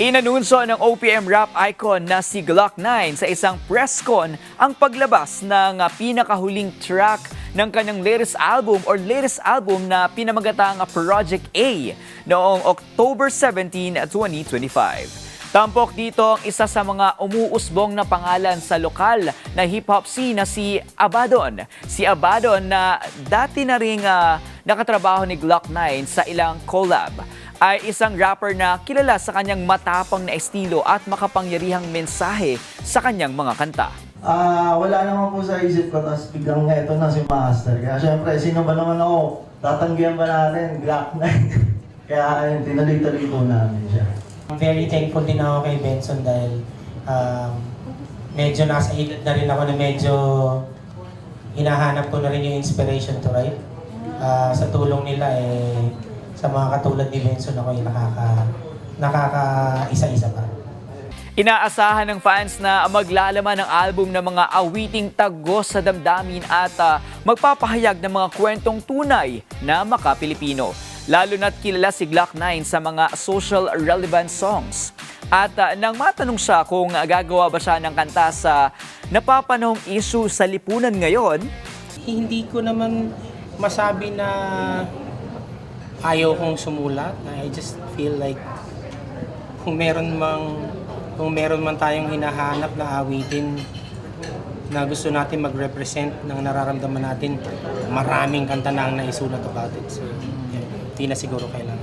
Inanunso ng OPM rap icon na si Glock 9 sa isang press con ang paglabas ng ah, pinakahuling track ng kanyang latest album or latest album na pinamagatang Project A noong October 17, 2025. Tampok dito ang isa sa mga umuusbong na pangalan sa lokal na hip-hop scene na si Abaddon. Si Abaddon na dati na ring ah, nakatrabaho ni Glock 9 sa ilang collab ay isang rapper na kilala sa kanyang matapang na estilo at makapangyarihang mensahe sa kanyang mga kanta. Ah, wala naman po sa isip ko, tapos biglang eto na si Master. Kaya syempre, sino ba naman ako? Tatanggihan ba natin? Glock 9. Kaya ayun, tinuloy-tuloy po namin siya. I'm very thankful din ako kay Benson dahil um, medyo nasa edad na rin ako na medyo hinahanap ko na rin yung inspiration to write. Ah, sa tulong nila eh, sa mga katulad ni Benson ako yung nakaka, nakaka-isa-isa pa. Inaasahan ng fans na maglalaman ng album ng mga awiting tagos sa damdamin at ah, magpapahayag ng mga kwentong tunay na makapilipino. Lalo na't kilala si Glock 9 sa mga social relevant songs. At ah, nang matanong siya kung gagawa ba siya ng kanta sa napapanahong issue sa lipunan ngayon, Hindi ko naman masabi na ayaw kong sumulat. I just feel like kung meron mang kung meron man tayong hinahanap na awitin na gusto natin mag-represent ng nararamdaman natin, maraming kanta na ang naisulat about it. So, yeah, hindi na siguro kailangan.